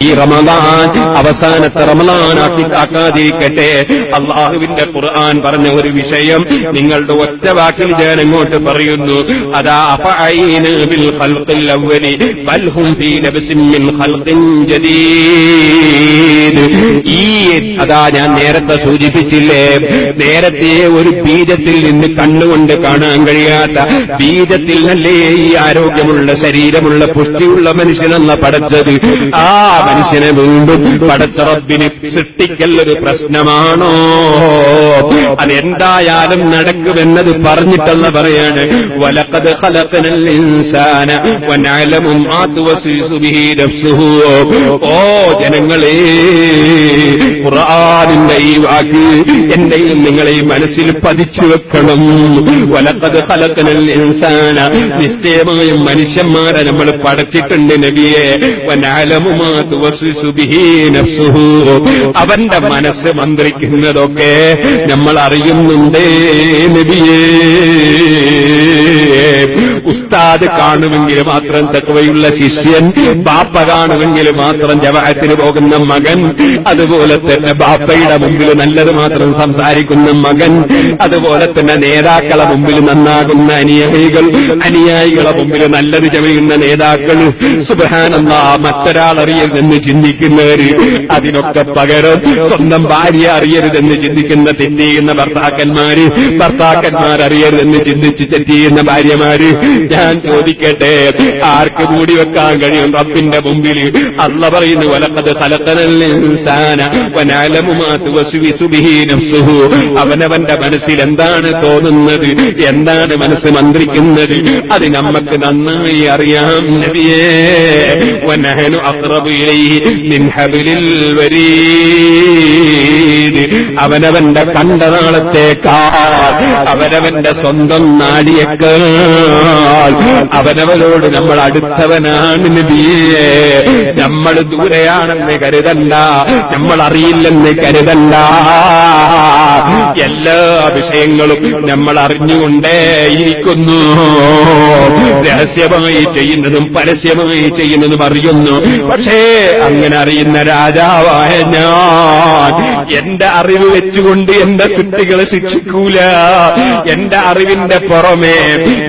ഈ റമദാൻ അവസാനത്തെ റമദാനാക്കി ആക്കാതിരിക്കട്ടെ അള്ളാഹുവിന്റെ ഖുർആൻ പറഞ്ഞ ഒരു വിഷയം നിങ്ങളുടെ ഒറ്റ വാക്കിൽ ഞാൻ അങ്ങോട്ട് പറയുന്നു. അതാ ബിൽ ഖൽഖിൽ ബൽ ഫീ മിൻ ഖൽഖിൻ ജദീദ്. ഈ അതാ ഞാൻ നേരത്തെ സൂചിപ്പിച്ചില്ലേ? നേരത്തെ ഒരു ബീജത്തിൽ നിന്ന് കണ്ണുകൊണ്ട് കാണാൻ കഴിയാത്ത ബീജത്തിൽ നല്ലേ ഈ ആരോഗ്യമുള്ള ശരീരമുള്ള പുഷ്ടിയുള്ള മനുഷ്യനെന്ന പടച്ചത്? ആ മനുഷ്യനെ വീണ്ടും പടച്ച റബ്ബിന് സൃഷ്ടിക്കൽ ഒരു പ്രശ്നമാണോ അതെന്തായാലും നടക്കുമെന്നത് പറഞ്ഞിട്ടെന്ന് പറയാണ്. വലക്കത് ഓ ജനങ്ങളെ ഖുർആനിന്റെ ഈ വാക്ക് എന്റെയും നിങ്ങളെയും മനസ്സിൽ പതിച്ചു വെക്കണം. വലക്കത് ഖലഖനൽ ഇൻസാന. നിശ്ചയമായും മനുഷ്യന്മാരെ നമ്മൾ പടച്ചിട്ടുണ്ട് നബിയെ. അവന്റെ മനസ്സ് മന്ത്രിക്കുന്നതൊക്കെ നമ്മൾ അറിയുന്നുണ്ടേ നബിയേ. ഉസ്താദ് കാണുമെങ്കിൽ മാത്രം തക്കവയുള്ള ശിഷ്യൻ ബാപ്പ കാണുമെങ്കിൽ മാത്രം ജവാഹത്തിന് പോകുന്ന മകൻ അതുപോലെ തന്നെ ബാപ്പയുടെ മുമ്പിൽ നല്ലത് മാത്രം സംസാരിക്കുന്ന മകൻ അതുപോലെ തന്നെ നേതാക്കളെ മുമ്പിൽ നന്നാകുന്ന അനുയായികൾ അനുയായികളെ മുമ്പിൽ നല്ലത് ചമയുന്ന നേതാക്കൾ. സുബാനന്ദ മറ്റൊരാൾ അറിയരുതെന്ന് ചിന്തിക്കുന്നവര് അതിനൊക്കെ പകരം സ്വന്തം ഭാര്യ അറിയരുതെന്ന് ചിന്തിക്കുന്ന തെറ്റിയുന്ന ഭർത്താക്കന്മാര് ഭർത്താക്കന്മാർ അറിയരുതെന്ന് ചിന്തിച്ച് തെറ്റിയുന്ന ഭാര്യമാര് ഞാൻ ചോദിക്കട്ടെ ആർക്ക് മൂടി വെക്കാൻ കഴിയും റബ്ബിന്റെ മുമ്പിൽ അല്ല പറയുന്നു വലക്കത് നഫ്സുഹു. അവനവന്റെ മനസ്സിൽ എന്താണ് തോന്നുന്നത്? എന്താണ് മനസ്സ് മന്ത്രിക്കുന്നത്? അത് നമുക്ക് നന്നായി അറിയാം നബിയേ. വനഹനു أقرب ഇലൈഹി മിൻ ഹബ്ലിൽ വരീദ് അവനവന്റെ കണ്ടനാളത്തേക്കാൾ അവനവന്റെ സ്വന്തം നാടിയേക്കാൾ അവനവനോട് നമ്മൾ അടുത്തവനാണ് നബിയേ. നമ്മൾ ദൂരെയാണെന്ന് കരുതണ്ട നമ്മൾ അറിയില്ലെന്ന് കരുതണ്ട. എല്ലാ വിഷയങ്ങളും നമ്മൾ അറിഞ്ഞുകൊണ്ടേ ഇരിക്കുന്നു. രഹസ്യമായി ചെയ്യുന്നതും പരസ്യമായി ചെയ്യുന്നതും അറിയുന്നു. പക്ഷേ അങ്ങനെ അറിയുന്ന രാജാവായ ഞാൻ എന്റെ അറിവ് വെച്ചുകൊണ്ട് എന്റെ സൃഷ്ടികളെ ശിക്ഷിക്കൂല. എന്റെ അറിവിന്റെ പുറമേ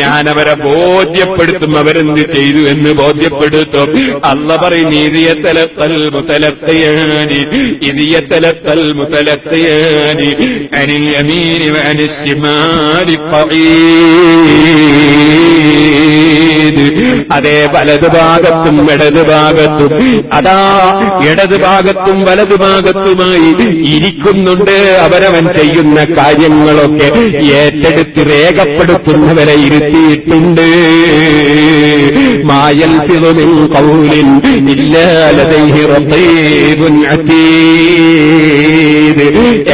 ഞാൻ അവരെ ബോധ്യപ്പെടുത്തും. അവരെന്ത് ചെയ്തു എന്ന് ബോധ്യപ്പെടുത്തും. അല്ല പറയും മുതലത്തയാണി മുതലത്തയാനി ഇതിയത്തലത്തൽ മുതലത്തയാനി അനിൽ യമീനി അനിശ്യമാരി അതേ വലതുഭാഗത്തും ഇടതുഭാഗത്തും അതാ ഇടതുഭാഗത്തും വലതുഭാഗത്തുമായി ഇരിക്കുന്നുണ്ട് അവരവൻ ചെയ്യുന്ന കാര്യങ്ങളൊക്കെ ഏറ്റെടുത്ത് രേഖപ്പെടുത്തുന്നവരെ ഇരുത്തിയിട്ടുണ്ട്. മായൽ ഫിറുമിൻ കൗലിൻ ഇല്ലാലതൈഹി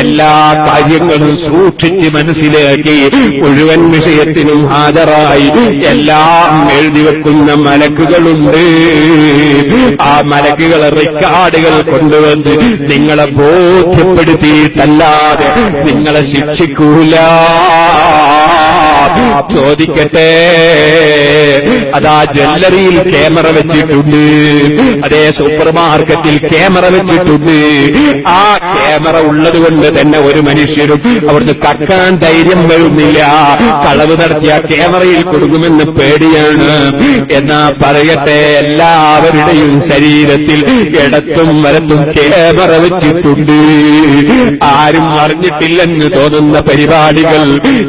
എല്ലാ കാര്യങ്ങളും സൂക്ഷിച്ച് മനസ്സിലാക്കി മുഴുവൻ വിഷയത്തിനും ഹാജരായി എല്ലാം എഴുതി വെക്കുന്ന മലക്കുകളുണ്ട്. ആ മലക്കുകളെ റെക്കാർഡുകൾ കൊണ്ടുവന്ന് നിങ്ങളെ ബോധ്യപ്പെടുത്തിയിട്ടല്ലാതെ നിങ്ങളെ ശിക്ഷിക്കൂല. ചോദിക്കട്ടെ. അതാ ജ്വല്ലറിയിൽ ക്യാമറ വെച്ചിട്ടുണ്ട്. അതേ സൂപ്പർ മാർക്കറ്റിൽ ക്യാമറ വെച്ചിട്ടുണ്ട്. ആ ക്യാമറ ഉള്ളത് കൊണ്ട് തന്നെ ഒരു മനുഷ്യരും അവിടുന്ന് കക്കാൻ ധൈര്യം വരുന്നില്ല. കളവ് നടത്തിയ ക്യാമറയിൽ കൊടുക്കുമെന്ന് പേടിയാണ്. എന്നാ പറയട്ടെ എല്ലാവരുടെയും ശരീരത്തിൽ ഇടത്തും വലത്തും ക്യാമറ വെച്ചിട്ടുണ്ട്. ആരും അറിഞ്ഞിട്ടില്ലെന്ന് തോന്നുന്ന പരിപാടികൾ.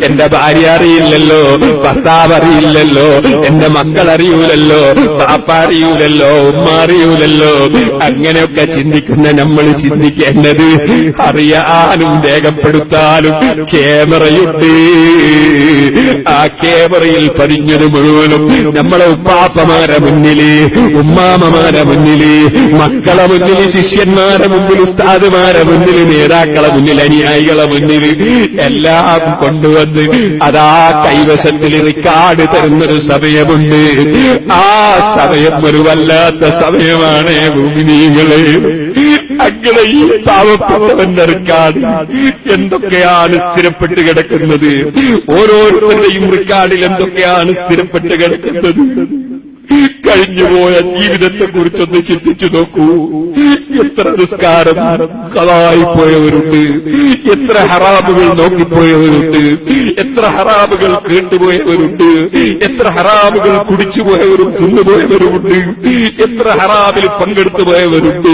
എന്റെ ഭാര്യ അറിയില്ലല്ലോ. ഭർത്താവ് അറിയില്ലല്ലോ. എന്റെ മക്കൾ അറിയൂലല്ലോ. പാപ്പ അറിയൂലല്ലോ. ഉമ്മ അറിയൂലല്ലോ. അങ്ങനെയൊക്കെ ചിന്തിക്കുന്ന നമ്മൾ ചിന്തിക്കേണ്ടത് അറിയാനും രേഖപ്പെടുത്താനും ക്യാമറയുണ്ട്. ആ ക്യാമറയിൽ പതിഞ്ഞത് മുഴുവനും നമ്മളെ ഉപ്പാപ്പമാരെ മുന്നിൽ ഉമ്മാമമാരെ മുന്നിൽ മക്കളെ മുന്നിൽ ശിഷ്യന്മാരെ മുമ്പിൽ ഉസ്താദുമാരെ മുന്നിൽ നേതാക്കളെ മുന്നിൽ അനുയായികളെ മുന്നിൽ എല്ലാം കൊണ്ടുവന്ന് അതാ കൈവശത്തിൽ റിക്കാർഡ് തരുന്നൊരു സമയമുണ്ട്. ആ സമയം ഒരു വല്ലാത്ത സമയമാണ് ഭൂമിനീകളെ അങ്ങനെ ഈ പാവപ്പെട്ടവന്റെ റിക്കാർഡ് എന്തൊക്കെയാണ് സ്ഥിരപ്പെട്ട് കിടക്കുന്നത്? ഓരോരുത്തരുടെയും റിക്കാർഡിൽ എന്തൊക്കെയാണ് സ്ഥിരപ്പെട്ട് കിടക്കുന്നത്? കഴിഞ്ഞുപോയ ജീവിതത്തെ കുറിച്ചൊന്ന് ചിന്തിച്ചു നോക്കൂ. എത്ര നിസ്കാരം കളായി പോയവരുണ്ട് എത്ര ഹറാബുകൾ നോക്കിപ്പോയവരുണ്ട്. എത്ര ഹറാബുകൾ കേട്ടുപോയവരുണ്ട്. എത്ര ഹറാബുകൾ കുടിച്ചു പോയവരും തിന്നുപോയവരുമുണ്ട്. എത്ര ഹറാബിൽ പങ്കെടുത്തു പോയവരുണ്ട്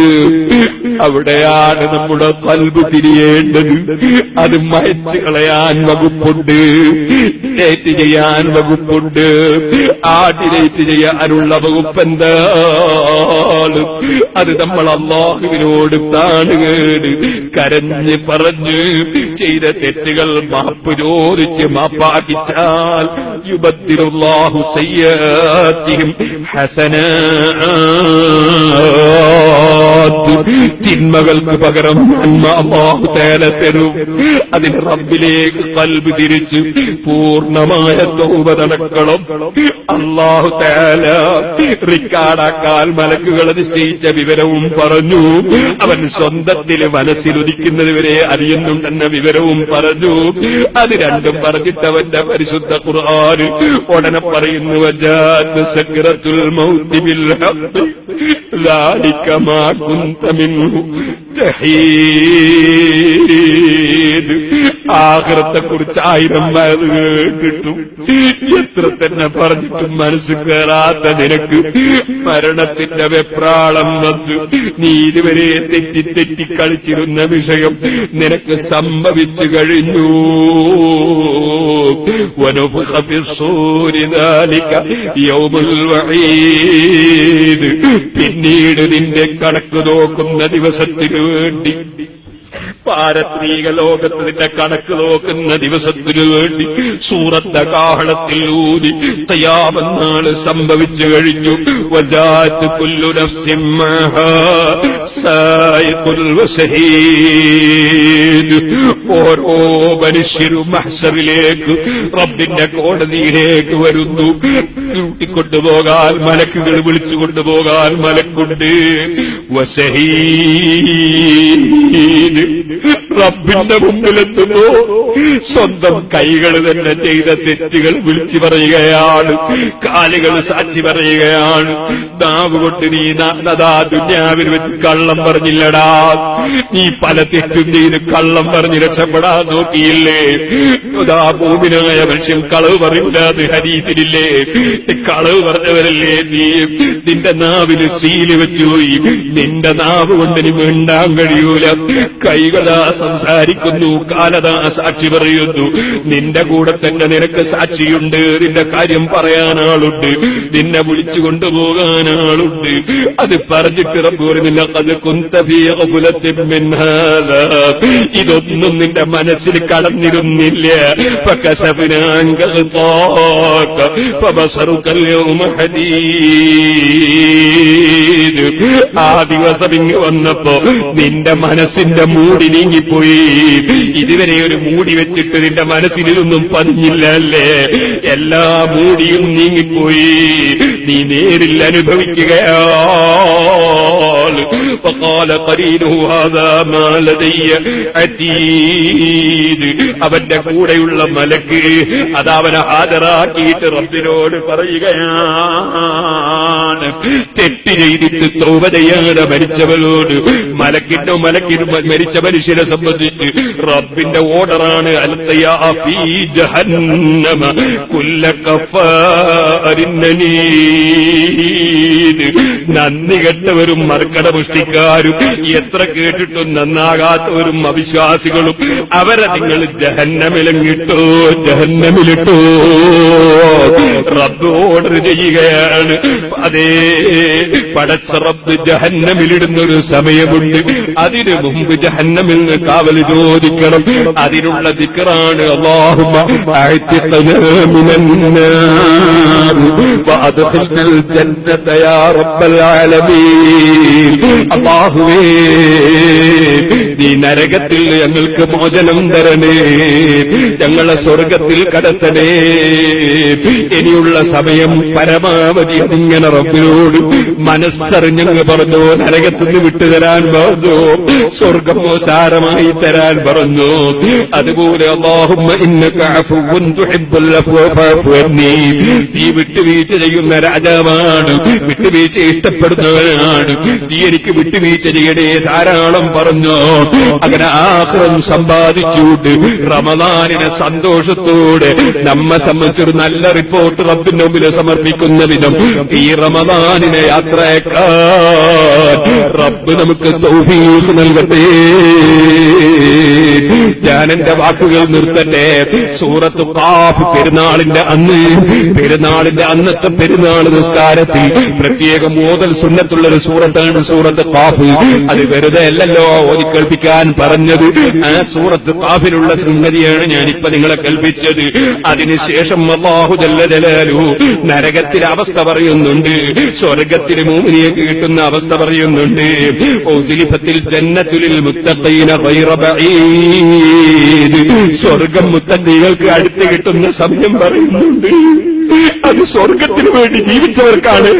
അവിടെയാണ് നമ്മുടെ കൽബ് തിരിയേണ്ടത്. അത് മയച്ചു കളയാൻ വകുപ്പുണ്ട്. ഡേറ്റ് ചെയ്യാൻ വകുപ്പുണ്ട്. ആ ഡിലേറ്റ് ചെയ്യാനുള്ള വകുപ്പ് എന്താണ് അത് നമ്മൾ അള്ളാഹുവിനോട് താണുകേട് കരഞ്ഞ് പറഞ്ഞ് ചെയ്ത തെറ്റുകൾ മാപ്പ് ചോദിച്ച് മാപ്പാക്കിച്ചാൽ യുബത്തിലുള്ളാഹു സയ്യാത്തിയും ഹസനാത്ത്. തിന്മകൾക്ക് പകരം നന്മ അള്ളാഹു തേല തരും അതിന് റബ്ബിലേക്ക് കൽബ് തിരിച്ച് പൂർണ്ണമായ തോപ നടക്കണം അള്ളാഹു തേല റിക്കാർഡാക്കാൽ മലക്കുകൾ നിശ്ചയിച്ച വിവരവും പറഞ്ഞു അവൻ സ്വന്തത്തിൽ മനസ്സിലുദിക്കുന്നത് വരെ അറിയുന്നുണ്ടെന്ന വിവരവും പറഞ്ഞു അത് രണ്ടും പറഞ്ഞിട്ട് അവന്റെ പരിശുദ്ധ ഖുർആൻ ഉടനെ പറയുന്നു വജാത്ത് സക്രത്തുൽ മൗത്തി ബിൽ ഹഖ് ذلك ما كنت منه تحيد ആഹ്റത്തെ കുറിച്ച് ആയിരം മരുന്ന് കേട്ടിട്ടും എത്ര തന്നെ പറഞ്ഞിട്ടും മനസ്സ് കയറാത്ത നിനക്ക് മരണത്തിന്റെ വെപ്രാളം വന്നു. നീ ഇതുവരെ തെറ്റി തെറ്റി കളിച്ചിരുന്ന വിഷയം നിനക്ക് സംഭവിച്ചു കഴിഞ്ഞു. വനുഫിസൂരിനാലിക്ക യൗമുൽ വഴീ ചെയ്ത് പിന്നീട് നിന്റെ കണക്ക് നോക്കുന്ന ദിവസത്തിനു വേണ്ടി. പാരത്രീക ലോകത്തിന്റെ കണക്ക് നോക്കുന്ന ദിവസത്തിനു വേണ്ടി സൂറത്ത കാഹളത്തിൽ ഊതി തയ്യാമെന്നാണ് സംഭവിച്ചു കഴിഞ്ഞു. വജാത്ത് ഓരോ മനുഷ്യരും മഹസറിലേക്ക് റബ്ബിന്റെ കോടതിയിലേക്ക് വരുന്നു. കൂട്ടിക്കൊണ്ടുപോകാൻ മലക്കുകൾ വിളിച്ചു കൊണ്ടുപോകാൻ മലക്കുണ്ട്. وسهين റബ്ബിന്റെ മുമ്പിലെത്തുമ്പോ സ്വന്തം കൈകൾ തന്നെ ചെയ്ത തെറ്റുകൾ വിളിച്ചു പറയുകയാണ്. കാലുകൾ സാക്ഷി പറയുകയാണ്. നാവ് കൊണ്ട് നീ നന്നതാ ദുന്യാവിൽ വെച്ച് കള്ളം പറഞ്ഞില്ലടാ. നീ പല തെറ്റും ചെയ്ത് കള്ളം പറഞ്ഞ് രക്ഷപ്പെടാൻ നോക്കിയില്ലേ? ഉദാ ഭൂമിനായ മനുഷ്യൻ കളവ് പറയൂലാത് ഹരീതിരില്ലേ കളവ് പറഞ്ഞവരല്ലേ നീ? നിന്റെ നാവിൽ സീൽ വെച്ചുപോയി. നിന്റെ നാവ് കൊണ്ട് നീ മിണ്ടാൻ കഴിയൂല. കൈകളാ സംസാരിക്കുന്നു. കാലതാ സാക്ഷി പറയുന്നു നിന്റെ കൂടെ തന്നെ നിനക്ക് സാക്ഷിയുണ്ട്. നിന്റെ കാര്യം പറയാനാളുണ്ട് നിന്നെ വിളിച്ചു കൊണ്ടുപോകാനാളുണ്ട് അത് പറഞ്ഞിട്ട് അത് ഇതൊന്നും നിന്റെ മനസ്സിൽ കടന്നിരുന്നില്ല. ആ ദിവസം ഇങ്ങ് വന്നപ്പോ നിന്റെ മനസ്സിന്റെ മൂടിനിങ്ങിപ്പോ നീങ്ങിപ്പോയി ഇതുവരെ ഒരു മൂടി വെച്ചിട്ട് നിന്റെ മനസ്സിലൊന്നും പതിഞ്ഞില്ല അല്ലേ എല്ലാ മൂടിയും നീങ്ങിപ്പോയി. നീ നേരിൽ അനുഭവിക്കുകയാണ് അവന്റെ കൂടെയുള്ള മലക്ക് അതവനെ ഹാജരാക്കിയിട്ട് റബ്ബിനോട് പറയുകയാണ്. തെറ്റ് ചെയ്തിട്ട് തോപ മരിച്ചവനോട് മലക്കിന്റെ മലക്കിനും മരിച്ച മനുഷ്യനെ സംബന്ധിച്ച് റബ്ബിന്റെ ഓർഡറാണ് അൽത്തയാ ഫീ ജഹന്നമ. കുല്ല കഫ അരിന്നനീ. നന്ദി കെട്ടവരും മർക്കട പുഷ്ടിക്കാരും എത്ര കേട്ടിട്ടും നന്നാകാത്തവരും അവിശ്വാസികളും. അവരെ നിങ്ങൾ ജഹന്നമിലങ്ങിട്ടോ ജഹന്നമിലിട്ടോ. റബ്ബ് ഓർഡർ ചെയ്യുകയാണ്. അതേ പടച്ച റബ്ബ് ജഹന്നമിലിടുന്ന ഒരു സമയമുണ്ട്. അതിനു മുമ്പ് ജഹന്നമിൽ നിന്ന് കാവൽ ചോദിക്കണം. അതിനുള്ള ദിക്കറാണ് അള്ളാഹുമ്മ അള്ളാഹുവേ നീ നരകത്തിൽ ഞങ്ങൾക്ക് മോചനം തരണേ. ഞങ്ങളെ സ്വർഗത്തിൽ കടത്തണേ. ഇനിയുള്ള സമയം പരമാവധി അതിങ്ങനെ റബ്ബിനോട് മനസ്സറിഞ്ഞങ്ങ് പറഞ്ഞു നരകത്തിൽ നിന്ന് വിട്ടുതരാൻ പറഞ്ഞു സ്വർഗം സാരമായി തരാൻ പറഞ്ഞു. അതുപോലെ അള്ളാഹുമ്മ നീ വിട്ടുവീഴ്ച ചെയ്യുന്ന രാജാവാണ്. വിട്ടുവീഴ്ച ഇഷ്ടപ്പെടുന്നവനാണ്. നീ എനിക്ക് വിട്ടുവീഴ്ച ചെയ്യണേ ധാരാളം പറഞ്ഞു. അങ്ങനെ ആഹ്റം സമ്പാദിച്ചുകൊണ്ട് റമദാനിനെ സന്തോഷത്തോടെ നമ്മെ സംബന്ധിച്ചൊരു നല്ല റിപ്പോർട്ട് റബ്ബിന്റെ മുമ്പിൽ സമർപ്പിക്കുന്ന വിധം ഈ റമദാനിനെ യാത്രയേക്കാൻ റബ്ബ് നമുക്ക് തൗഫീഖ് നൽകട്ടെ. ഞാൻ എന്റെ വാക്കുകൾ നിർത്തട്ടെ. സൂറത്ത് കാഫ് പെരുന്നാളിന്റെ അന്ന് പെരുന്നാളിന്റെ അന്നത്തെ പെരുന്നാൾ നിസ്കാരത്തിൽ പ്രത്യേകം മോതൽ സുന്നത്തുള്ള ഒരു സൂറത്താണ് സൂറത്ത് കാഫ് അത് വെറുതെ അല്ലല്ലോ ഓതി കേൾപ്പിക്കാൻ പറഞ്ഞത്. ആ സൂറത്ത് കാഫിലുള്ള സംഗതിയാണ് ഞാനിപ്പോ നിങ്ങളെ കേൾപ്പിച്ചത്. അതിനുശേഷം അള്ളാഹു ജല്ല ജലാലു നരകത്തിലെ അവസ്ഥ പറയുന്നുണ്ട്. സ്വർഗത്തിന് മൂമിനിയെ കിട്ടുന്ന അവസ്ഥ പറയുന്നുണ്ട്. ഓസിലിഫത്തിൽ ജന്നത്തുലിൽ മുത്തത്തൈന സ്വർഗം മുത്തഖീകൾക്ക് അടുത്ത് കിട്ടുന്ന സമയം പറയുന്നുണ്ട്. അത് സ്വർഗത്തിന് വേണ്ടി ജീവിച്ചവർക്കാണ്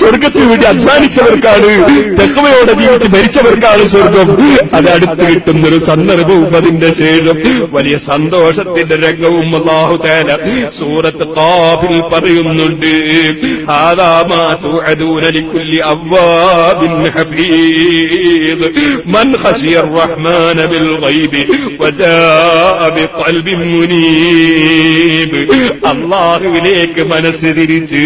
സ്വർഗത്തിന് വേണ്ടി അധ്വാനിച്ചവർക്കാണ് തെക്കവയോടെ ജീവിച്ച് മരിച്ചവർക്കാണ് സ്വർഗം അത് അടുത്ത് കിട്ടുന്ന ഒരു സന്ദർഭവും അതിന്റെ ശേഷം വലിയ സന്തോഷത്തിന്റെ രംഗവും അള്ളാഹു തേല സൂറത്ത് കാഫിൽ പറയുന്നുണ്ട് هذا ما توعدون لكل أواب حفيظ من خشي الرحمن بالغيب وجاء بقلب منيب അള്ളാഹുവിലേക്ക് മനസ്സ് തിരിച്ച്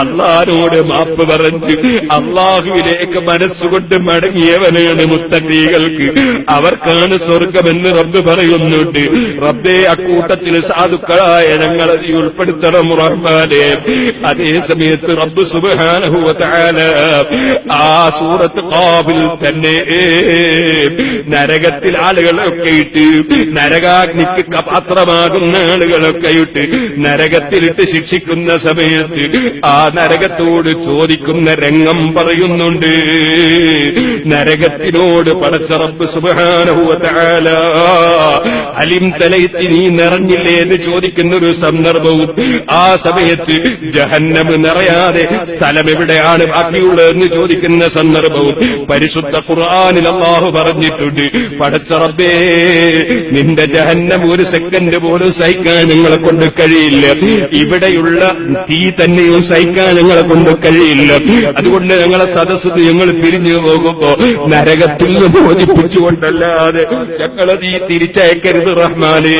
അള്ളാരോട് മാപ്പ് പറഞ്ഞ് അള്ളാഹുവിലേക്ക് മനസ്സുകൊണ്ട് മടങ്ങിയവനാണ് മുത്തക്കീകൾക്ക്. അവർക്കാണ് സ്വർഗമെന്ന് റബ്ബ് പറയുന്നുണ്ട്. റബ്ബേ അക്കൂട്ടത്തിൽ സാധുക്കളായ ഞങ്ങൾ ഉൾപ്പെടുത്തണം റഹ്മാനെ. അതേ സമയത്ത് റബ്ബ് സുബാനഹുവാന ആ സൂറത്ത് കാവിൽ തന്നെ നരകത്തിൽ ആളുകളൊക്കെ ഇട്ട് നരകാഗ്നിക്ക് പാത്രമാകുന്ന ആളുകളൊക്കെ ഇട്ട് നരകത്തിലിട്ട് ശിക്ഷിക്കുന്ന സമയത്ത് ആ നരകത്തോട് ചോദിക്കുന്ന രംഗം പറയുന്നുണ്ട്. നരകത്തിനോട് പടച്ച റബ്ബ് അലിം തലയത്തി നീ നിറഞ്ഞില്ലേ? എന്ന് ചോദിക്കുന്ന ഒരു സന്ദർഭവും ആ സമയത്ത് ജഹന്നമ് നിറയാതെ സ്ഥലം എവിടെയാണ് ബാക്കിയുള്ളതെന്ന് ചോദിക്കുന്ന സന്ദർഭവും പരിശുദ്ധ ഖുർആാനിൽ അള്ളാഹു പറഞ്ഞിട്ടുണ്ട്. പടച്ച റബ്ബേ നിന്റെ ജഹന്നം ഒരു സെക്കൻഡ് പോലും സഹിക്കാൻ നിങ്ങളെ കൊണ്ട് കഴിയില്ല. ഇവിടെയുള്ള തീ തന്നെയും സഹിക്കാൻ ഞങ്ങളെ കൊണ്ട് കഴിയില്ല. അതുകൊണ്ട് ഞങ്ങളെ സദസ്സ് ഞങ്ങൾ പിരിഞ്ഞു പോകുമ്പോ നരകത്തിൽ നിന്ന് മോചിപ്പിച്ചുകൊണ്ടല്ലാതെ ഞങ്ങളെ നീ തിരിച്ചയക്കരുത് റഹ്മാനേ.